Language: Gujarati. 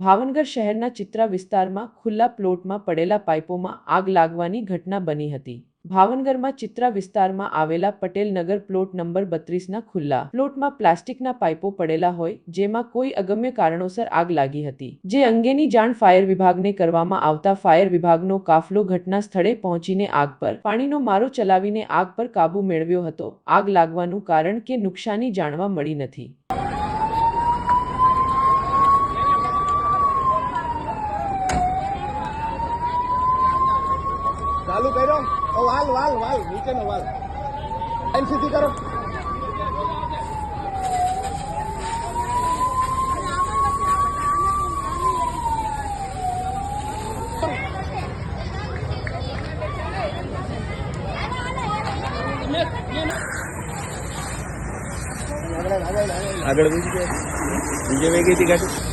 ભાવનગર શહેરના ચિત્રા વિસ્તારમાં ખુલ્લા પ્લોટમાં પડેલા પાઇપોમાં આગ લાગવાની ઘટના બની હતી. ભાવનગરમાં ચિત્રા વિસ્તારમાં આવેલા પટેલ નગર પ્લોટ નંબર બત્રીસના ખુલ્લા પ્લોટમાં પ્લાસ્ટિકના પાઇપો પડેલા હોય, જેમાં કોઈ અગમ્ય કારણોસર આગ લાગી હતી. જે અંગેની જાણ ફાયર વિભાગને કરવામાં આવતા ફાયર વિભાગનો કાફલો ઘટના સ્થળે પહોંચીને આગ પર પાણીનો મારો ચલાવીને આગ પર કાબુ મેળવ્યો હતો. આગ લાગવાનું કારણ કે નુકસાની જાણવા મળી નથી. ચાલુ કર્યો. ઓ વાલ વાલ વાલ નીચેનો વાલ એમ સીધી કરો. આગળ બીજી બીજે વેગી હતી ગાડી